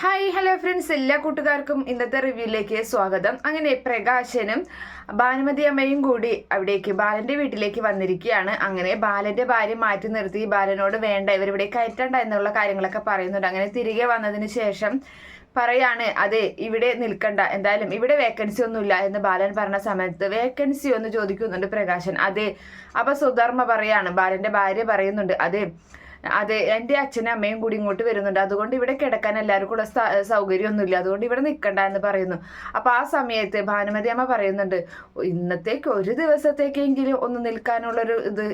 Hi hello friends എല്ലാ കൂട്ടുകാർക്കും ഇന്നത്തെ റിവ്യൂയിലേക്ക് സ്വാഗതം. അങ്ങനെ പ്രകാശനും ഭാനുമതി അമ്മയും കൂടി അവിടേക്ക് ബാലന്റെ വീട്ടിലേക്ക് വന്നിരിക്കുകയാണ്. അങ്ങനെ ബാലന്റെ ഭാര്യ മാറ്റി നിർത്തി. ബാലനോട് വേണ്ട ഇവരിവിടെ കയറ്റണ്ട എന്നുള്ള കാര്യങ്ങളൊക്കെ പറയുന്നുണ്ട്. അങ്ങനെ തിരികെ വന്നതിന് ശേഷം പറയാണ് അതെ ഇവിടെ നിൽക്കണ്ട. എന്തായാലും ഇവിടെ വേക്കൻസി ഒന്നുമില്ല എന്ന് ബാലൻ പറഞ്ഞ സമയത്ത് വേക്കൻസി ഒന്ന് ചോദിക്കുന്നുണ്ട് പ്രകാശൻ. അതെ. അപ്പൊ സുധർമ്മ പറയാണ് ബാലന്റെ ഭാര്യ പറയുന്നുണ്ട് അതെ അതെ എന്റെ അച്ഛനും അമ്മയും കൂടി ഇങ്ങോട്ട് വരുന്നുണ്ട്. അതുകൊണ്ട് ഇവിടെ കിടക്കാൻ എല്ലാവർക്കും കൂടെ സൗകര്യമൊന്നുമില്ല. അതുകൊണ്ട് ഇവിടെ നിൽക്കണ്ട എന്ന് പറയുന്നു. അപ്പൊ ആ സമയത്ത് ഭാനുമതി അമ്മ പറയുന്നുണ്ട് ഇന്നത്തേക്ക് ഒരു ദിവസത്തേക്കെങ്കിലും ഒന്ന് നിൽക്കാനുള്ളൊരു ഇത്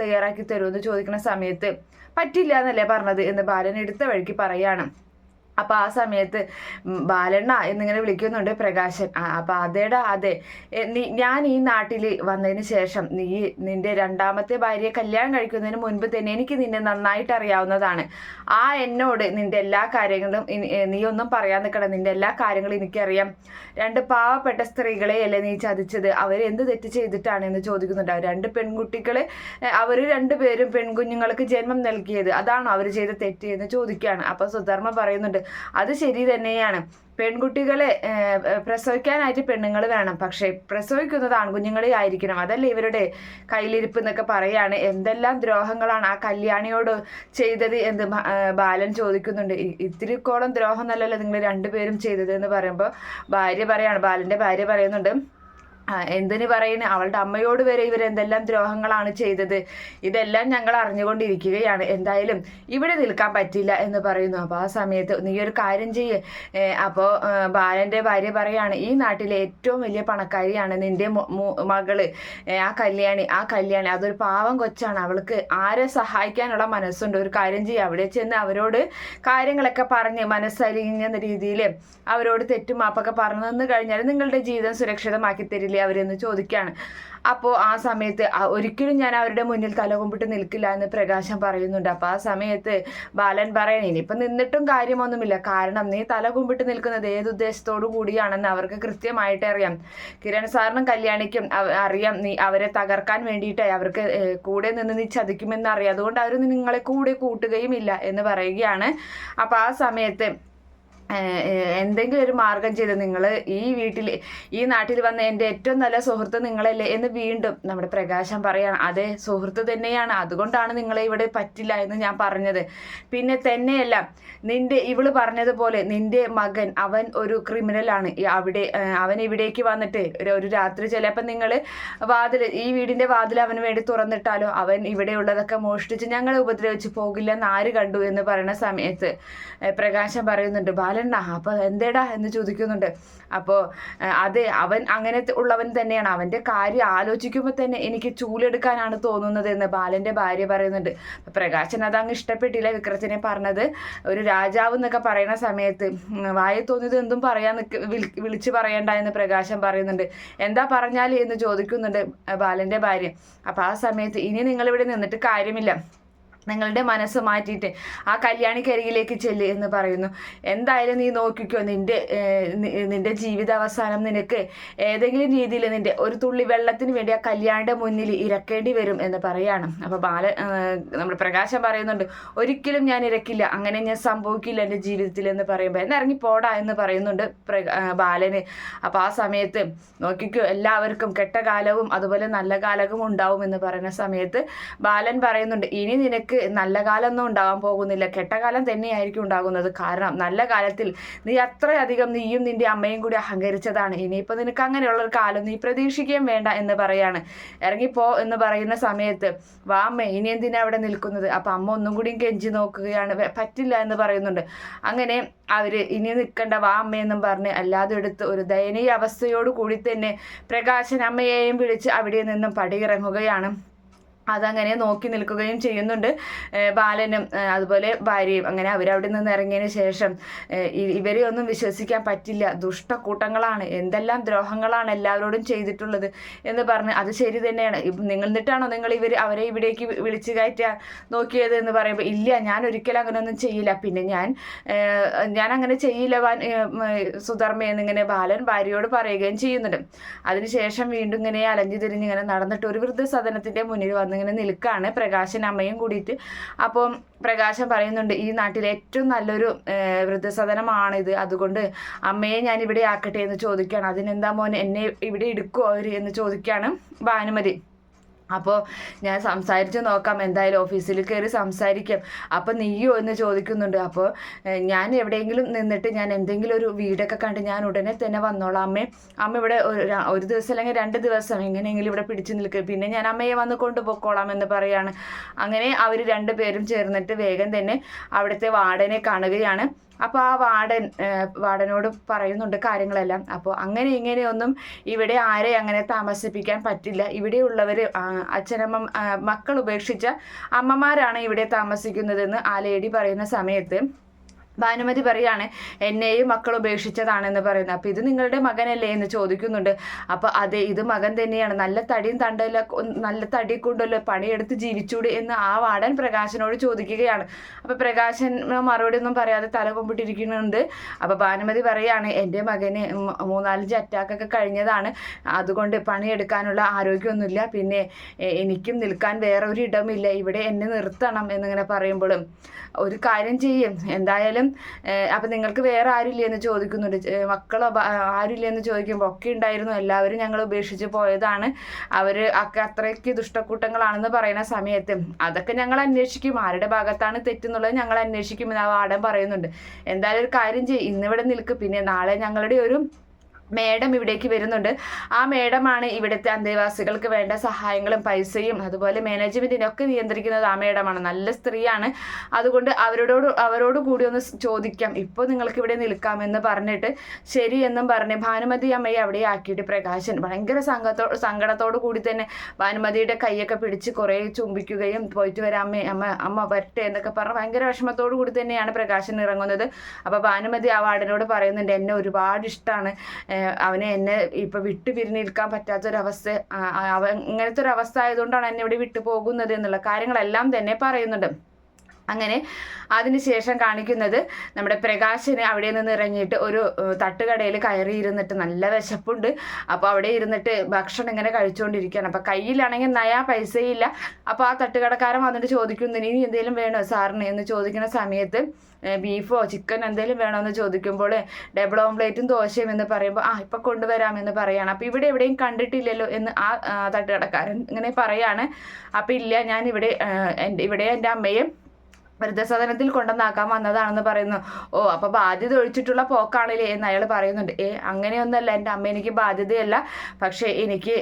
തയ്യാറാക്കി തരുമെന്ന് ചോദിക്കുന്ന സമയത്ത് പറ്റില്ല എന്നല്ലേ പറഞ്ഞത് എന്ന് ബാലൻ എടുത്ത വഴിക്ക് പറയാണ്. അപ്പൊ ആ സമയത്ത് ബാലണ്ണ എന്നിങ്ങനെ വിളിക്കുന്നുണ്ട് പ്രകാശൻ. അപ്പൊ അതേടാ അതെ. നീ ഞാൻ ഈ നാട്ടിൽ വന്നതിന് ശേഷം നീ നിന്റെ രണ്ടാമത്തെ ഭാര്യയെ കല്യാണം കഴിക്കുന്നതിന് മുൻപ് തന്നെ എനിക്ക് നിന്നെ നന്നായിട്ട് അറിയാവുന്നതാണ്. ആ എന്നോട് നിന്റെ എല്ലാ കാര്യങ്ങളും നീ ഒന്നും പറയാൻ നിൽക്കണം നിന്റെ എല്ലാ കാര്യങ്ങളും എനിക്കറിയാം. രണ്ട് പാവപ്പെട്ട സ്ത്രീകളെ അല്ലേ നീ ചതിച്ചത്. അവർ എന്ത് തെറ്റ് ചെയ്തിട്ടാണ് എന്ന് ചോദിക്കുന്നുണ്ട്. രണ്ട് പെൺകുട്ടികളെ അവർ രണ്ടുപേരും പെൺകുഞ്ഞുങ്ങൾക്ക് ജന്മം നൽകിയത്. അതാണോ അവർ ചെയ്ത തെറ്റ് എന്ന് ചോദിക്കുകയാണ്. അപ്പൊ സുധർമ്മ പറയുന്നുണ്ട് അത് ശരി തന്നെയാണ്. പെൺകുട്ടികളെ പ്രസവിക്കാനായിട്ട് പെണ്ണുങ്ങൾ വേണം. പക്ഷേ പ്രസവിക്കുന്നത് ആൺകുഞ്ഞുങ്ങളെ ആയിരിക്കണം. അതല്ലേ ഇവരുടെ കയ്യിലിരിപ്പ് എന്നൊക്കെ പറയാണ്. എന്തെല്ലാം ദ്രോഹങ്ങളാണ് ആ കല്യാണിയോട് ചെയ്തത് എന്ന് ബാലൻ ചോദിക്കുന്നുണ്ട്. ഇത്തിരിക്കോളം ദ്രോഹം നല്ലല്ലോ നിങ്ങൾ രണ്ടുപേരും ചെയ്തത് എന്ന് പറയുമ്പോൾ? ഭാര്യ പറയാണ് ബാലന്റെ ഭാര്യ പറയുന്നുണ്ട് എന്തിനു പറയുന്നത് അവളുടെ അമ്മയോട് വരെ ഇവർ എന്തെല്ലാം ദ്രോഹങ്ങളാണ് ചെയ്തത്? ഇതെല്ലാം ഞങ്ങൾ അറിഞ്ഞുകൊണ്ടിരിക്കുകയാണ്. എന്തായാലും ഇവിടെ നിൽക്കാൻ പറ്റില്ല എന്ന് പറയുന്നു. അപ്പോൾ ആ സമയത്ത് നീ ഒരു കാര്യം ചെയ്യ്. അപ്പോൾ ബാലന്റെ ഭാര്യ പറയാണ് ഈ നാട്ടിലെ ഏറ്റവും വലിയ പണക്കാരിയാണ് നിന്റെ മകൾ. ആ കല്യാണി ആ കല്യാണി. അതൊരു പാവം കൊച്ചാണ്. അവൾക്ക് ആരെ സഹായിക്കാനുള്ള മനസ്സുണ്ട്? ഒരു കാര്യം ചെയ്യുക അവിടെ ചെന്ന് അവരോട് കാര്യങ്ങളൊക്കെ പറഞ്ഞ് മനസ്സലിഞ്ഞ രീതിയിൽ അവരോട് തെറ്റുമാപ്പൊക്കെ പറഞ്ഞു തന്നു കഴിഞ്ഞാൽ നിങ്ങളുടെ ജീവിതം സുരക്ഷിതമാക്കി തരില്ലേ? അവരെന്ന് ചോദിക്കുകയാണ് അപ്പോൾ ആ സമയത്ത് ഒരിക്കലും ഞാൻ അവരുടെ മുന്നിൽ തലകുമ്പിട്ട് നിൽക്കില്ല എന്ന് പ്രകാശം പറയുന്നുണ്ട്. അപ്പോൾ ആ സമയത്ത് ബാലൻ പറയണ ഇനിയിപ്പം നിന്നിട്ടും കാര്യമൊന്നുമില്ല. കാരണം നീ തലകുമ്പിട്ട് നിൽക്കുന്നത് ഏത് ഉദ്ദേശത്തോടു കൂടിയാണെന്ന് അവർക്ക് കൃത്യമായിട്ട് അറിയാം. കിരൺ സാറിനും കല്യാണിക്കും അറിയാം. നീ അവരെ തകർക്കാൻ വേണ്ടിയിട്ടായി അവർക്ക് കൂടെ നിന്ന് നീ ചതിക്കുമെന്ന് അറിയാം. അതുകൊണ്ട് അവർ നിങ്ങളെ കൂടെ കൂട്ടുകയും ഇല്ല എന്ന് പറയുകയാണ്. അപ്പോൾ ആ സമയത്ത് എന്തെങ്കിലും ഒരു മാർഗം ചെയ്ത് നിങ്ങൾ ഈ വീട്ടിൽ ഈ നാട്ടിൽ വന്ന എന്റെ ഏറ്റവും നല്ല സുഹൃത്ത് നിങ്ങളല്ലേ എന്ന് വീണ്ടും നമ്മുടെ പ്രകാശം പറയാണ്. അതെ സുഹൃത്ത് തന്നെയാണ്. അതുകൊണ്ടാണ് നിങ്ങളെ ഇവിടെ പറ്റില്ല എന്ന് ഞാൻ പറഞ്ഞത്. പിന്നെ തന്നെയല്ല നിന്റെ ഇവൾ പറഞ്ഞതുപോലെ നിന്റെ മകൻ അവൻ ഒരു ക്രിമിനലാണ് അവിടെ അവൻ ഇവിടേക്ക് വന്നിട്ട് ഒരു രാത്രി ചിലപ്പോൾ നിങ്ങൾ വാതിൽ ഈ വീടിന്റെ വാതിൽ അവന് വേണ്ടി തുറന്നിട്ടാലോ? അവൻ ഇവിടെയുള്ളതൊക്കെ മോഷ്ടിച്ച് ഞങ്ങളെ ഉപദ്രവിച്ച് പോകില്ലെന്ന് ആര് കണ്ടു എന്ന് പറയുന്ന സമയത്ത് പ്രകാശം പറയുന്നുണ്ട് ബാല ബാലണ്ണ അപ്പോൾ എന്തേടാ എന്ന് ചോദിക്കുന്നുണ്ട്. അപ്പോ അതെ അവൻ അങ്ങനെ ഉള്ളവൻ തന്നെയാണ്. അവന്റെ കാര്യം ആലോചിക്കുമ്പോൾ തന്നെ എനിക്ക് ചൂലെടുക്കാനാണ് തോന്നുന്നത് എന്ന് ബാലന്റെ ഭാര്യ പറയുന്നുണ്ട്. പ്രകാശൻ അത് അങ്ങ് ഇഷ്ടപ്പെട്ടില്ല. വിക്രത്തിനെ പറഞ്ഞത് ഒരു രാജാവ് എന്നൊക്കെ പറയുന്ന സമയത്ത് വായ തോന്നിയത് എന്തും പറയാൻ വിളിച്ചു പറയണ്ട എന്ന് പ്രകാശൻ പറയുന്നുണ്ട്. എന്താ പറഞ്ഞാൽ എന്ന് ചോദിക്കുന്നുണ്ട് ബാലന്റെ ഭാര്യ. അപ്പോൾ ആ സമയത്ത് ഇനി നിങ്ങൾ ഇവിടെ നിന്നിട്ട് കാര്യമില്ല. നിങ്ങളുടെ മനസ്സ് മാറ്റിയിട്ട് ആ കല്യാണിക്കരികിലേക്ക് ചെല്ല് എന്ന് പറയുന്നു. എന്തായാലും നീ നോക്കിക്കോ നിന്റെ നിന്റെ ജീവിതാവസാനം നിനക്ക് ഏതെങ്കിലും രീതിയിൽ നിന്റെ ഒരു തുള്ളി വെള്ളത്തിന് വേണ്ടി ആ കല്യാണിന്റെ മുന്നിൽ ഇരക്കേണ്ടി വരും എന്ന് പറയാണ്. അപ്പോൾ ബാല നമ്മുടെ പ്രകാശം പറയുന്നുണ്ട് ഒരിക്കലും ഞാൻ ഇരക്കില്ല. അങ്ങനെ ഞാൻ സംഭവിക്കില്ല എന്റെ ജീവിതത്തിൽ എന്ന് പറയുമ്പോൾ എന്നിറങ്ങി പോടാ എന്ന് പറയുന്നുണ്ട് ബാലന്. അപ്പോൾ ആ സമയത്ത് നോക്കിക്കോ എല്ലാവർക്കും കെട്ട കാലവും അതുപോലെ നല്ല കാലവും ഉണ്ടാവും എന്ന് പറയുന്ന സമയത്ത് ബാലൻ പറയുന്നുണ്ട് ഇനി നിനക്ക് നല്ല കാലമൊന്നും ഉണ്ടാകാൻ പോകുന്നില്ല. കെട്ടകാലം തന്നെയായിരിക്കും ഉണ്ടാകുന്നത്. കാരണം നല്ല കാലത്തിൽ നീ അത്രയധികം നീയും നിന്റെ അമ്മയും കൂടി അഹങ്കരിച്ചതാണ്. ഇനിയിപ്പോൾ നിനക്ക് അങ്ങനെയുള്ള ഒരു കാലം നീ പ്രതീക്ഷിക്കുകയും വേണ്ട എന്ന് പറയാണ്. ഇറങ്ങിപ്പോ എന്ന് പറയുന്ന സമയത്ത് വാ അമ്മ ഇനി എന്തിനാ അവിടെ നിൽക്കുന്നത്? അപ്പം അമ്മ ഒന്നും കൂടി കെഞ്ചി നോക്കുകയാണ്. പറ്റില്ല എന്ന് പറയുന്നുണ്ട്. അങ്ങനെ അവർ ഇനി നിൽക്കണ്ട വാ അമ്മയെന്നും പറഞ്ഞ് അല്ലാതെ എടുത്ത് ഒരു ദയനീയ അവസ്ഥയോട് കൂടി തന്നെ പ്രകാശൻ അമ്മയെയും വിളിച്ച് അവിടെ നിന്നും പടിയിറങ്ങുകയാണ്. അതങ്ങനെ നോക്കി നിൽക്കുകയും ചെയ്യുന്നുണ്ട്. ബാലനും അതുപോലെ ഭാര്യയും അങ്ങനെ അവരവിടെ നിന്ന് ഇറങ്ങിയതിന് ശേഷം ഇവരെ ഒന്നും വിശ്വസിക്കാൻ പറ്റില്ല. ദുഷ്ടക്കൂട്ടങ്ങളാണ്. എന്തെല്ലാം ദ്രോഹങ്ങളാണ് എല്ലാവരോടും ചെയ്തിട്ടുള്ളത് എന്ന് പറഞ്ഞ് അത് ശരി തന്നെയാണ്. നിങ്ങൾ എന്നിട്ടാണോ നിങ്ങൾ ഇവർ അവരെ ഇവിടേക്ക് വിളിച്ചു കയറ്റാൻ നോക്കിയത് എന്ന് പറയുമ്പോൾ ഇല്ല ഞാൻ ഒരിക്കലും അങ്ങനെയൊന്നും ചെയ്യില്ല. പിന്നെ ഞാൻ ഞാൻ അങ്ങനെ ചെയ്യില്ല സുധർമ്മ എന്നിങ്ങനെ ബാലൻ ഭാര്യയോട് പറയുകയും ചെയ്യുന്നുണ്ട്. അതിനുശേഷം വീണ്ടും ഇങ്ങനെ അലഞ്ഞു തിരിഞ്ഞ് ഇങ്ങനെ നടന്നിട്ട് ഒരു വൃദ്ധസദനത്തിന്റെ മുന്നിൽ വന്ന് വന്നിങ്ങനെ നിൽക്കുകയാണ് പ്രകാശൻ അമ്മയും കൂടിയിട്ട്. അപ്പം പ്രകാശൻ പറയുന്നുണ്ട് ഈ നാട്ടിലെ ഏറ്റവും നല്ലൊരു വൃദ്ധസദനമാണിത്. അതുകൊണ്ട് അമ്മയെ ഞാൻ ഇവിടെ ആക്കട്ടെ എന്ന് ചോദിക്കുകയാണ്. അതിനെന്താ മോൻ എന്നെ ഇവിടെ എടുക്കുമോ അവർ എന്ന് ചോദിക്കുകയാണ് ഭാനുമതി. അപ്പോൾ ഞാൻ സംസാരിച്ച് നോക്കാം എന്തായാലും ഓഫീസിൽ കയറി സംസാരിക്കാം. അപ്പോൾ നീയോ എന്ന് ചോദിക്കുന്നുണ്ട് അപ്പോൾ ഞാൻ എവിടെയെങ്കിലും നിന്നിട്ട് ഞാൻ എന്തെങ്കിലും ഒരു വീടൊക്കെ കണ്ട് ഞാൻ ഉടനെ തന്നെ വന്നോളാം. അമ്മേ അമ്മ ഇവിടെ ഒരു ദിവസം അല്ലെങ്കിൽ രണ്ട് ദിവസം എങ്ങനെയെങ്കിലും ഇവിടെ പിടിച്ചു നിൽക്കുക പിന്നെ ഞാൻ അമ്മയെ വന്ന് കൊണ്ടുപോയിക്കോളാം എന്ന് പറയാണ്. അങ്ങനെ അവർ രണ്ടുപേരും ചേർന്നിട്ട് വേഗം തന്നെ അവിടുത്തെ വാർഡനെ കാണുകയാണ്. അപ്പോൾ ആ വാർഡൻ വാർഡനോട് പറയുന്നുണ്ട് കാര്യങ്ങളെല്ലാം. അപ്പോൾ അങ്ങനെ ഇങ്ങനെയൊന്നും ഇവിടെ ആരെ അങ്ങനെ താമസിപ്പിക്കാൻ പറ്റില്ല. ഇവിടെയുള്ളവർ അച്ഛനമ്മ മക്കൾ ഉപേക്ഷിച്ച അമ്മമാരാണ് ഇവിടെ താമസിക്കുന്നതെന്ന് ആ ലേഡി പറയുന്ന സമയത്ത് ഭാനുമതി പറയാണ് എന്നെയും മക്കൾ ഉപേക്ഷിച്ചതാണെന്ന് പറയുന്നത് അപ്പോൾ ഇത് നിങ്ങളുടെ മകനല്ലേ? എന്ന് ചോദിക്കുന്നുണ്ട്. അപ്പോൾ അതെ ഇത് മകൻ തന്നെയാണ്. നല്ല തടിയും തണ്ടല്ല നല്ല തടി കൊണ്ടല്ലോ പണിയെടുത്ത് ജീവിച്ചൂടെ എന്ന് ആ വാടൻ പ്രകാശനോട് ചോദിക്കുകയാണ്. അപ്പോൾ പ്രകാശൻ മറുപടി ഒന്നും പറയാതെ തല കൊമ്പിട്ടിരിക്കുന്നുണ്ട്. അപ്പോൾ ഭാനുമതി പറയാണ് എന്റെ മകന് മൂന്നാലഞ്ച് അറ്റാക്കൊക്കെ കഴിഞ്ഞതാണ്. അതുകൊണ്ട് പണിയെടുക്കാനുള്ള ആരോഗ്യമൊന്നുമില്ല. പിന്നെ എനിക്കും നിൽക്കാൻ വേറെ ഒരു ഇടമില്ല ഇവിടെ എന്നെ നിർത്തണം എന്നിങ്ങനെ പറയുമ്പോഴും ഒരു കാര്യം ചെയ്യും. എന്തായാലും അപ്പം നിങ്ങൾക്ക് വേറെ ആരുമില്ലേ എന്ന് ചോദിക്കുന്നുണ്ട്. മക്കളോ ആരുമില്ലേ എന്ന് ചോദിക്കുമ്പോൾ ഒക്കെ ഉണ്ടായിരുന്നു. എല്ലാവരും ഞങ്ങൾ ഉപേക്ഷിച്ച് പോയതാണ്. അവർ ഒക്കെ അത്രയ്ക്ക് ദുഷ്ടക്കൂട്ടങ്ങളാണെന്ന് പറയുന്ന സമയത്ത് അതൊക്കെ ഞങ്ങൾ അന്വേഷിക്കും. ആരുടെ ഭാഗത്താണ് തെറ്റെന്നുള്ളത് ഞങ്ങൾ അന്വേഷിക്കും എന്ന് ആ വാടൻ പറയുന്നുണ്ട്. എന്തായാലും ഒരു കാര്യം ചെയ്യും. ഇന്നിവിടെ നിൽക്കും. പിന്നെ നാളെ ഞങ്ങളുടെ ഒരു മേഡം ഇവിടേക്ക് വരുന്നുണ്ട്. ആ മേഡമാണ് ഇവിടുത്തെ അന്തേവാസികൾക്ക് വേണ്ട സഹായങ്ങളും പൈസയും അതുപോലെ മാനേജ്മെന്റിനൊക്കെ നിയന്ത്രിക്കുന്നത് ആ മേഡമാണ്. നല്ല സ്ത്രീയാണ്. അതുകൊണ്ട് അവരോട് അവരോട് കൂടി ഒന്ന് ചോദിക്കാം. ഇപ്പോൾ നിങ്ങൾക്ക് ഇവിടെ നിൽക്കാമെന്ന് പറഞ്ഞിട്ട് ശരി എന്നും പറഞ്ഞ് ഭാനുമതി അമ്മയെ അവിടെ ആക്കിയിട്ട് പ്രകാശൻ ഭയങ്കര സംഘത്തോ സങ്കടത്തോടു കൂടി തന്നെ ഭാനുമതിയുടെ കൈയൊക്കെ പിടിച്ച് കുറേ ചുംബിക്കുകയും പോയിട്ട് വരാം അമ്മേ അമ്മ അമ്മ വരട്ടെ എന്നൊക്കെ പറഞ്ഞ് ഭയങ്കര വിഷമത്തോടു കൂടി തന്നെയാണ് പ്രകാശൻ ഇറങ്ങുന്നത്. അപ്പോൾ ഭാനുമതി ആ വാർഡിനോട് പറയുന്നുണ്ട് എന്നെ ഒരുപാട് ഇഷ്ടമാണ് അവനെ എന്നെ ഇപ്പൊ വിട്ടു പിരിഞ്ഞിരിക്കാൻ പറ്റാത്തൊരവസ്ഥ അവൻ ഇങ്ങനത്തെ ഒരു അവസ്ഥ ആയതുകൊണ്ടാണ് എന്നെ ഇവിടെ വിട്ടു പോകുന്നത് എന്നുള്ള കാര്യങ്ങളെല്ലാം തന്നെ പറയുന്നുണ്ട്. അങ്ങനെ അതിനുശേഷം കാണിക്കുന്നത് നമ്മുടെ പ്രകാശന് അവിടെ നിന്ന് ഇറങ്ങിയിട്ട് ഒരു തട്ടുകടയിൽ കയറി ഇരുന്നിട്ട് നല്ല വിശപ്പുണ്ട്. അപ്പോൾ അവിടെ ഇരുന്നിട്ട് ഭക്ഷണം ഇങ്ങനെ കഴിച്ചുകൊണ്ടിരിക്കുകയാണ്. അപ്പോൾ കയ്യിലാണെങ്കിൽ നയാ പൈസയില്ല. അപ്പോൾ ആ തട്ടുകടക്കാരൻ വന്നിട്ട് ചോദിക്കുന്നു ഇനി എന്തെങ്കിലും വേണോ സാറിന്? എന്ന് ചോദിക്കുന്ന സമയത്ത് ബീഫോ ചിക്കൻ എന്തെങ്കിലും വേണോ എന്ന് ചോദിക്കുമ്പോൾ ഡബിൾ ഓംപ്ലേറ്റും ദോശയും എന്ന് പറയുമ്പോൾ ആ ഇപ്പം കൊണ്ടുവരാമെന്ന് പറയാണ്. അപ്പോൾ ഇവിടെ എവിടെയും കണ്ടിട്ടില്ലല്ലോ എന്ന് ആ ആ, തട്ടുകടക്കാരൻ ഇങ്ങനെ പറയാണ്. അപ്പോൾ ഇല്ല ഞാൻ ഇവിടെ എന്റെ ഇവിടെ എന്റെ അമ്മയും വൃദ്ധസദനത്തിൽ കൊണ്ടുവന്നാക്കാൻ വന്നതാണെന്ന് പറയുന്നു. ഓ അപ്പൊ ബാധ്യത ഒഴിച്ചിട്ടുള്ള പോക്കാണല്ലേ എന്ന് അയാൾ പറയുന്നുണ്ട്. ഏ അങ്ങനെയൊന്നല്ല എന്റെ അമ്മ എനിക്ക് ബാധ്യതയല്ല. പക്ഷേ എനിക്ക്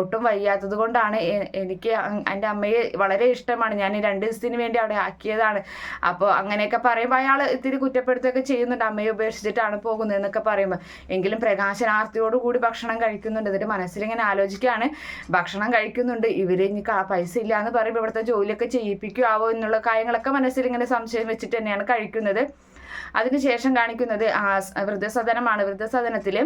ഒട്ടും വയ്യാത്തത് കൊണ്ടാണ് എനിക്ക് എന്റെ അമ്മയെ വളരെ ഇഷ്ടമാണ്. ഞാൻ ഈ രണ്ട് ദിവസത്തിന് വേണ്ടി അവിടെ ആക്കിയതാണ്. അപ്പോൾ അങ്ങനെയൊക്കെ പറയുമ്പോൾ അയാൾ ഇത്തിരി കുറ്റപ്പെടുത്തുകയൊക്കെ ചെയ്യുന്നുണ്ട്. അമ്മയെ ഉപേക്ഷിച്ചിട്ടാണ് പോകുന്നത് എന്നൊക്കെ പറയുമ്പോൾ. എങ്കിലും പ്രകാശനാർത്തിയോട് കൂടി ഭക്ഷണം കഴിക്കുന്നുണ്ട്. എന്നിട്ട് മനസ്സിലിങ്ങനെ ആലോചിക്കുകയാണ്. ഭക്ഷണം കഴിക്കുന്നുണ്ട്. ഇവർ ഇനി പൈസ ഇല്ല എന്ന് പറയുമ്പോൾ ഇവിടുത്തെ ജോലിയൊക്കെ ചെയ്യിപ്പിക്കുമാവോ എന്നുള്ള കാര്യങ്ങളൊക്കെ മനസ്സിൽ ഇങ്ങനെ സംശയം വെച്ചിട്ട് തന്നെയാണ് കഴിക്കുന്നത്. അതിനുശേഷം കാണിക്കുന്നത് ആ വൃദ്ധസദനമാണ്. വൃദ്ധസദനത്തിൽ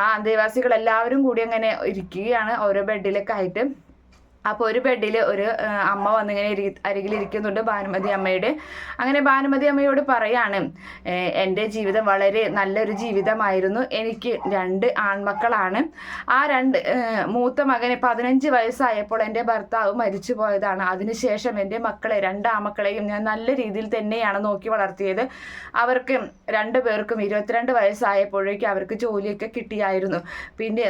ആ അന്തേവാസികൾ എല്ലാവരും കൂടി അങ്ങനെ ഇരിക്കുകയാണ്. ഓരോ ബെഡിലൊക്കെ ആയിട്ട്. അപ്പോൾ ഒരു ബെഡിൽ ഒരു അമ്മ വന്നിങ്ങനെ ഇരി അരികിലിരിക്കുന്നുണ്ട് ഭാനുമതി അമ്മയുടെ. അങ്ങനെ ഭാനുമതി അമ്മയോട് പറയാണ് "ഏ, എന്റെ ജീവിതം വളരെ നല്ലൊരു ജീവിതമായിരുന്നു. എനിക്ക് രണ്ട് ആൺമക്കളാണ്. ആ രണ്ട് മൂത്ത മകന് പതിനഞ്ച് വയസ്സായപ്പോൾ എന്റെ ഭർത്താവ് മരിച്ചു പോയതാണ്. അതിനുശേഷം എന്റെ മക്കളെ രണ്ട് ആമക്കളെയും ഞാൻ നല്ല രീതിയിൽ തന്നെയാണ് നോക്കി വളർത്തിയത്. അവർക്ക് രണ്ടു പേർക്കും ഇരുപത്തിരണ്ട് വയസ്സായപ്പോഴേക്കും അവർക്ക് ജോലിയൊക്കെ കിട്ടിയായിരുന്നു. പിന്നെ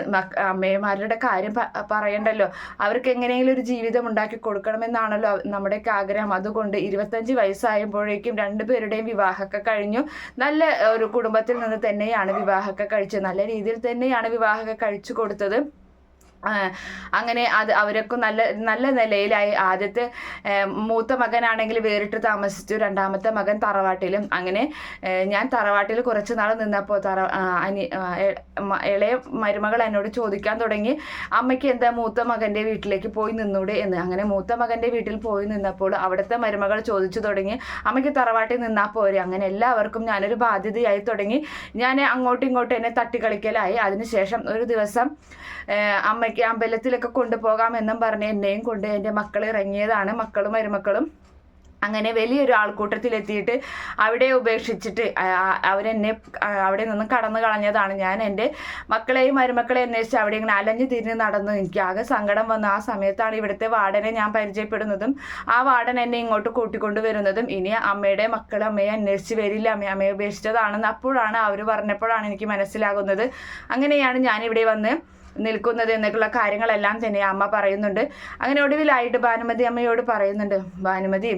അമ്മമാരുടെ കാര്യം പറയണ്ടല്ലോ. അവർക്ക് ഒരു ജീവിതം ഉണ്ടാക്കി കൊടുക്കണമെന്നാണല്ലോ നമ്മുടെയൊക്കെ ആഗ്രഹം. അതുകൊണ്ട് ഇരുപത്തഞ്ച് വയസ്സായപ്പോഴേക്കും രണ്ടുപേരുടെയും വിവാഹമൊക്കെ കഴിഞ്ഞു. നല്ല ഒരു കുടുംബത്തിൽ നിന്ന് തന്നെയാണ് വിവാഹമൊക്കെ കഴിച്ചത്. നല്ല രീതിയിൽ തന്നെയാണ് വിവാഹമൊക്കെ കഴിച്ചു കൊടുത്തത്. അങ്ങനെ അത് അവരൊക്കെ നല്ല നല്ല നിലയിലായി. ആദ്യത്തെ മൂത്ത മകനാണെങ്കിൽ വേറിട്ട് താമസിച്ചു. രണ്ടാമത്തെ മകൻ തറവാട്ടിലും. അങ്ങനെ ഞാൻ തറവാട്ടിൽ കുറച്ച് നാൾ നിന്നപ്പോൾ തറ അനി ഇളയ മരുമകൾ എന്നോട് ചോദിക്കാൻ തുടങ്ങി അമ്മയ്ക്ക് എന്താ മൂത്ത മകന്റെ വീട്ടിലേക്ക് പോയി നിന്നൂടെ? എന്ന്. അങ്ങനെ മൂത്ത മകന്റെ വീട്ടിൽ പോയി നിന്നപ്പോൾ അവിടുത്തെ മരുമകൾ ചോദിച്ചു തുടങ്ങി അമ്മയ്ക്ക് തറവാട്ടിൽ നിന്നാൽ പോരെ? അങ്ങനെ എല്ലാവർക്കും ഞാനൊരു ബാധ്യതയായി തുടങ്ങി. ഞാൻ അങ്ങോട്ടും ഇങ്ങോട്ടും എന്നെ തട്ടിക്കളിക്കലായി. അതിനുശേഷം ഒരു ദിവസം ഏഹ് അമ്മയ്ക്ക് അമ്പലത്തിലൊക്കെ കൊണ്ടുപോകാമെന്നും പറഞ്ഞ് എന്നെയും കൊണ്ട് എന്റെ മക്കൾ ഇറങ്ങിയതാണ് മക്കളും മരുമക്കളും. അങ്ങനെ വലിയൊരു ആൾക്കൂട്ടത്തിലെത്തിയിട്ട് അവിടെ ഉപേക്ഷിച്ചിട്ട് അവരെന്നെ അവിടെ നിന്ന് കടന്നു കളഞ്ഞതാണ് ഞാൻ. എന്റെ മക്കളെയും മരുമക്കളെയും അന്വേഷിച്ച് അവിടെ ഇങ്ങനെ അലഞ്ഞു തിരിഞ്ഞ് നടന്നു. എനിക്ക് ആകെ സങ്കടം വന്നു. ആ സമയത്താണ് ഇവിടുത്തെ വാർഡനെ ഞാൻ പരിചയപ്പെടുന്നതും ആ വാർഡൻ എന്നെ ഇങ്ങോട്ട് കൂട്ടിക്കൊണ്ടു വരുന്നതും. ഇനി അമ്മയുടെ മക്കൾ അമ്മയെ അന്വേഷിച്ച് വരില്ല. അമ്മ അമ്മയെ ഉപേക്ഷിച്ചതാണെന്ന് അപ്പോഴാണ് അവർ പറഞ്ഞപ്പോഴാണ് എനിക്ക് മനസ്സിലാകുന്നത്. അങ്ങനെയാണ് ഞാനിവിടെ വന്ന് നിൽക്കുന്നത് എന്നൊക്കെയുള്ള കാര്യങ്ങളെല്ലാം തന്നെ അമ്മ പറയുന്നുണ്ട്. അങ്ങനെ ഒടുവിലായിട്ട് ഭാനുമതി അമ്മയോട് പറയുന്നുണ്ട് ഭാനുമതി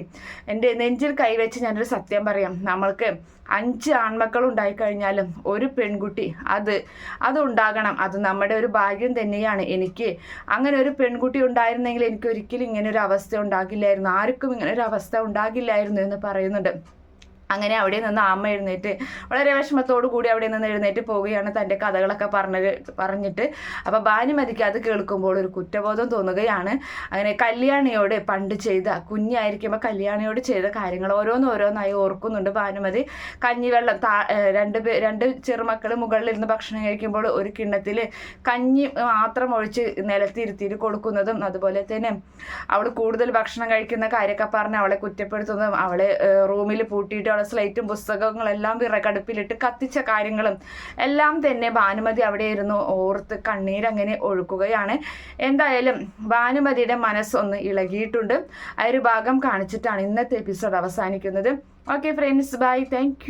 എന്റെ നെഞ്ചിൽ കൈവച്ച് ഞാനൊരു സത്യം പറയാം. നമ്മൾക്ക് അഞ്ച് ആൺമക്കൾ ഉണ്ടായിക്കഴിഞ്ഞാലും ഒരു പെൺകുട്ടി അത് അത് ഉണ്ടാകണം അത് നമ്മുടെ ഒരു ഭാഗ്യം തന്നെയാണ്. എനിക്ക് അങ്ങനെ ഒരു പെൺകുട്ടി ഉണ്ടായിരുന്നെങ്കിൽ എനിക്ക് ഒരിക്കലും ഇങ്ങനെ ഒരു അവസ്ഥ ഉണ്ടാകില്ലായിരുന്നു. ആർക്കും ഇങ്ങനെ ഒരു അവസ്ഥ ഉണ്ടാകില്ലായിരുന്നു എന്ന് പറയുന്നുണ്ട്. അങ്ങനെ അവിടെ നിന്ന് അമ്മ എഴുന്നേറ്റ് വളരെ വിഷമത്തോടു കൂടി അവിടെ നിന്ന് എഴുന്നേറ്റ് പോവുകയാണ് തന്റെ കഥകളൊക്കെ പറഞ്ഞ് പറഞ്ഞിട്ട്. അപ്പോൾ ഭാനുമതിക്ക് അത് കേൾക്കുമ്പോൾ ഒരു കുറ്റബോധം തോന്നുകയാണ്. അങ്ങനെ കല്യാണിയോട് പണ്ട് ചെയ്ത കുഞ്ഞായിരിക്കുമ്പോൾ കല്യാണിയോട് ചെയ്ത കാര്യങ്ങൾ ഓരോന്നോരോന്നായി ഓർക്കുന്നുണ്ട് ഭാനുമതി കഞ്ഞിവെള്ളം താ രണ്ട് രണ്ട് ചെറുമക്കൾ മുകളിലിരുന്ന് ഭക്ഷണം കഴിക്കുമ്പോൾ ഒരു കിണ്ണത്തിൽ കഞ്ഞി മാത്രം ഒഴിച്ച് നിലത്തിരുത്തിയിട്ട് കൊടുക്കുന്നതും അതുപോലെ തന്നെ അവൾ കൂടുതൽ ഭക്ഷണം കഴിക്കുന്ന കാര്യമൊക്കെ പറഞ്ഞ് അവളെ കുറ്റപ്പെടുത്തുന്നതും അവളെ റൂമിൽ പൂട്ടിയിട്ട് അവളെ സ്ലൈറ്റും പുസ്തകങ്ങളെല്ലാം വിറകടുപ്പിലിട്ട് കത്തിച്ച കാര്യങ്ങളും എല്ലാം തന്നെ ഭാനുമതി അവിടെ ഇരുന്ന് ഓർത്ത് കണ്ണീരങ്ങനെ ഒഴുക്കുകയാണ്. എന്തായാലും ഭാനുമതിയുടെ മനസ്സൊന്ന് ഇളകിയിട്ടുണ്ട്. ആ ഒരു ഭാഗം കാണിച്ചിട്ടാണ് ഇന്നത്തെ എപ്പിസോഡ് അവസാനിക്കുന്നത്. Okay friends bye thank